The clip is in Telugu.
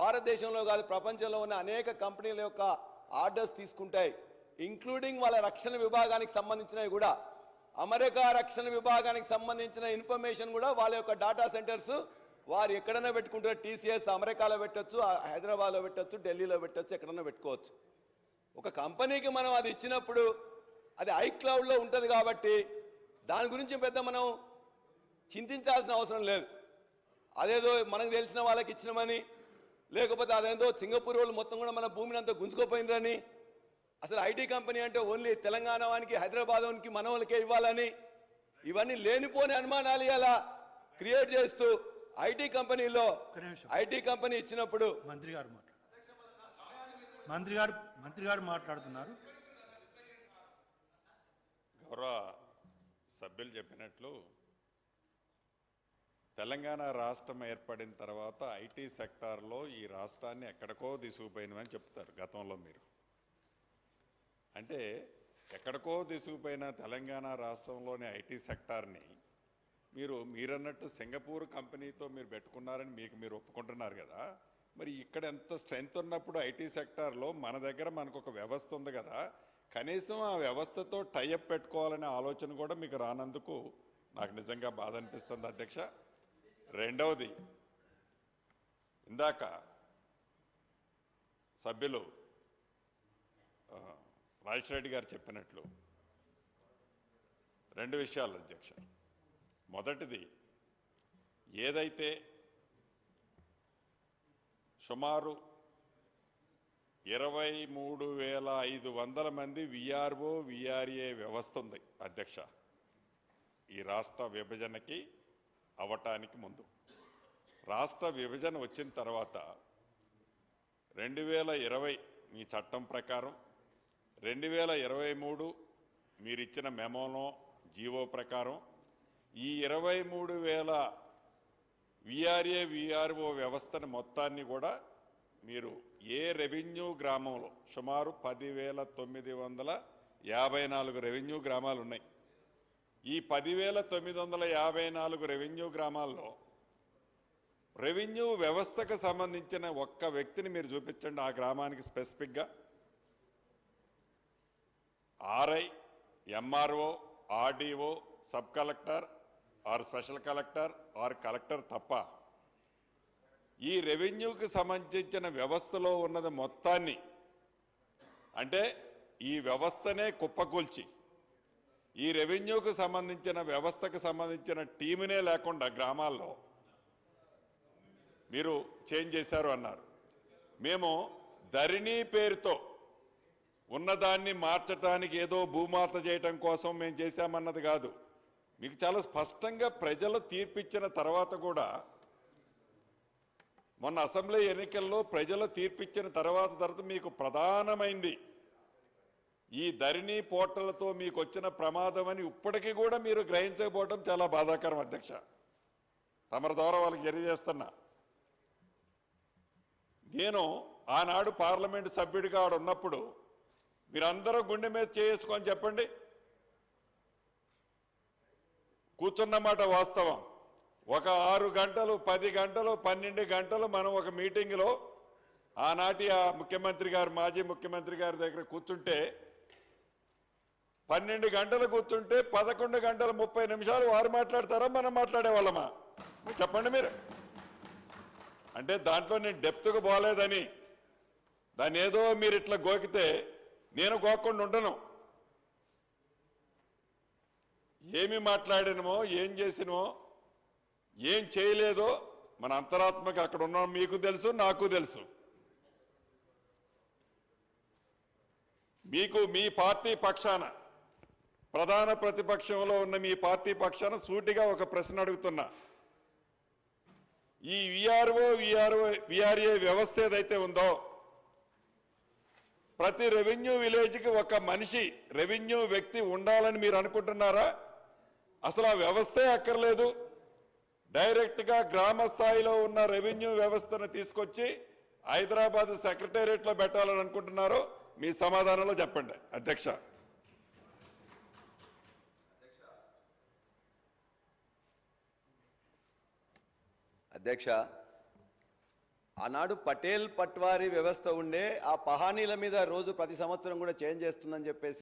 భారతదేశంలో కాదు ప్రపంచంలో ఉన్న అనేక కంపెనీల యొక్క ఆర్డర్స్ తీసుకుంటాయి. ఇంక్లూడింగ్ వాళ్ళ రక్షణ విభాగానికి సంబంధించినవి కూడా. అమెరికా రక్షణ విభాగానికి సంబంధించిన ఇన్ఫర్మేషన్ కూడా వాళ్ళ యొక్క డేటా సెంటర్స్. వారు ఎక్కడైనా పెట్టుకుంటారు టీసీఎస్ అమెరికాలో పెట్టొచ్చు హైదరాబాద్లో పెట్టొచ్చు ఢిల్లీలో పెట్టొచ్చు ఎక్కడైనా పెట్టుకోవచ్చు. ఒక కంపెనీకి మనం అది ఇచ్చినప్పుడు అది ఐక్లౌడ్లో ఉంటుంది కాబట్టి దాని గురించి పెద్ద మనం చింతించాల్సిన అవసరం లేదు. అదేదో మనకు తెలిసిన వాళ్ళకి ఇచ్చినామని లేకపోతే అదేదో సింగపూర్ వాళ్ళు మొత్తం కూడా మన భూమిని అంతా గుంజుకోపోయినరని. అసలు ఐటీ కంపెనీ అంటే ఓన్లీ తెలంగాణ వానికి హైదరాబాద్ వానికి మన వాళ్ళకే ఇవ్వాలని. ఇవన్నీ లేనిపోని అనుమానాలు ఇలా క్రియేట్ చేస్తూ ఐటీ కంపెనీలో. ఐటీ కంపెనీ ఇచ్చినప్పుడు మంత్రి గారు మంత్రి గారు మంత్రి గారు మాట్లాడుతున్నారు. గౌరవ సభ్యులు చెప్పినట్లు తెలంగాణ రాష్ట్రం ఏర్పడిన తర్వాత ఐటీ సెక్టార్లో ఈ రాష్ట్రాన్ని ఎక్కడికో తీసుకుపోయినమని చెప్తారు గతంలో మీరు. అంటే ఎక్కడికో తీసుకుపోయిన తెలంగాణ రాష్ట్రంలోని ఐటీ సెక్టార్ని మీరు మీరన్నట్టు సింగపూర్ కంపెనీతో మీరు పెట్టుకున్నారని మీకు మీరు ఒప్పుకుంటున్నారు కదా. మరి ఇక్కడ ఎంత స్ట్రెంగ్త్ ఉన్నప్పుడు ఐటీ సెక్టార్లో మన దగ్గర మనకు ఒక వ్యవస్థ ఉంది కదా. కనీసం ఆ వ్యవస్థతో టైఅప్ పెట్టుకోవాలనే ఆలోచన కూడా మీకు రానందుకు నాకు నిజంగా బాధ అనిపిస్తుంది అధ్యక్ష. రెండవది ఇందాక సభ్యులు ఆ, రెడ్డి గారు చెప్పినట్లు రెండు విషయాలు అధ్యక్ష. మొదటిది ఏదైతే సుమారు ఇరవై మూడు వేల ఐదు వందల మంది విఆర్ఓ విఆర్ఏ వ్యవస్థ ఉంది అధ్యక్ష. ఈ రాష్ట్ర విభజనకి అవటానికి ముందు. రాష్ట్ర విభజన వచ్చిన తర్వాత రెండు వేల ఇరవై మీ చట్టం ప్రకారం రెండు వేల ఇరవై మూడు మీరిచ్చిన మెమోలో జీవో ప్రకారం ఈ ఇరవై మూడు వేల విఆర్ఏ విఆర్ఓ వ్యవస్థను మొత్తాన్ని కూడా మీరు ఏ రెవెన్యూ గ్రామంలో సుమారు పదివేల తొమ్మిది వందల యాభై నాలుగు రెవెన్యూ గ్రామాలు ఉన్నాయి ఈ పదివేల తొమ్మిది వందల యాభై నాలుగు రెవెన్యూ గ్రామాల్లో రెవెన్యూ వ్యవస్థకు సంబంధించిన ఒక్క వ్యక్తిని మీరు చూపించండి ఆ గ్రామానికి స్పెసిఫిక్గా. RI MRO RDO sub collector or special collector or collector తప్ప. ఈ రెవెన్యూకి సంబంధించిన వ్యవస్థలో ఉన్నది మొత్తాన్ని అంటే ఈ వ్యవస్థనే కుప్పకూల్చి. ఈ రెవెన్యూకు సంబంధించిన వ్యవస్థకు సంబంధించిన టీమునే లేకుండా గ్రామాల్లో మీరు చేంజ్ చేశారు అన్నారు. మేము ధరణి పేరుతో ఉన్నదాన్ని మార్చటానికి ఏదో భూమాత చేయటం కోసం మేము చేశామన్నది కాదు. మీకు చాలా స్పష్టంగా ప్రజలు తీర్పిచ్చిన తర్వాత కూడా మొన్న అసెంబ్లీ ఎన్నికల్లో ప్రజలు తీర్పిచ్చిన తర్వాత తర్వాత మీకు ప్రధానమైంది ఈ ధరణి పోర్టలతో మీకు వచ్చిన ప్రమాదం అని ఇప్పటికీ కూడా మీరు గ్రహించకపోవడం చాలా బాధాకరం అధ్యక్ష. తమరి ద్వారా వాళ్ళకి తెలియజేస్తున్నా. నేను ఆనాడు పార్లమెంటు సభ్యుడిగా ఆడు ఉన్నప్పుడు మీరందరూ గుండె మీద చేసుకొని చెప్పండి. కూర్చున్నమాట వాస్తవం. ఒక ఆరు గంటలు పది గంటలు పన్నెండు గంటలు మనం ఒక మీటింగ్లో ఆనాటి ఆ ముఖ్యమంత్రి గారు మాజీ ముఖ్యమంత్రి గారి దగ్గర కూర్చుంటే పన్నెండు గంటలు కూర్చుంటే పదకొండు గంటల ముప్పై నిమిషాలు వారు మాట్లాడతారా మనం మాట్లాడే వాళ్ళమా చెప్పండి మీరు. అంటే దాంట్లో నేను డెప్త్గా పోలేదని. దాన్ని ఏదో మీరు ఇట్లా గోకితే నేను గోకుండా ఉండను. ఏమి మాట్లాడినమో ఏం చేసినమో ఏం చేయలేదో మన అంతరాత్మక అక్కడ ఉన్న మీకు తెలుసు నాకు తెలుసు. మీకు మీ పార్టీ పక్షాన ప్రధాన ప్రతిపక్షంలో ఉన్న మీ పార్టీ పక్షాన సూటిగా ఒక ప్రశ్న అడుగుతున్నా. ఈ విఆర్ఓ విఆర్ఓ విఆర్ఏ వ్యవస్థ ఏదైతే ఉందో ప్రతి రెవెన్యూ విలేజ్కి ఒక మనిషి రెవెన్యూ వ్యక్తి ఉండాలని మీరు అనుకుంటున్నారా? అసలు ఆ వ్యవస్థే అక్కర్లేదు. డైరెక్ట్గా గ్రామ స్థాయిలో ఉన్న రెవెన్యూ వ్యవస్థను తీసుకొచ్చి హైదరాబాద్ సెక్రటేరియట్లో పెట్టాలని అనుకుంటున్నారో మీ సమాధానంలో చెప్పండి. అధ్యక్ష. అధ్యక్ష ఆనాడు పటేల్ పట్వారీ వ్యవస్థ ఉండే ఆ పహానీల మీద రోజు ప్రతి సంవత్సరం కూడా చేంజ్ చేస్తుందని చెప్పేసి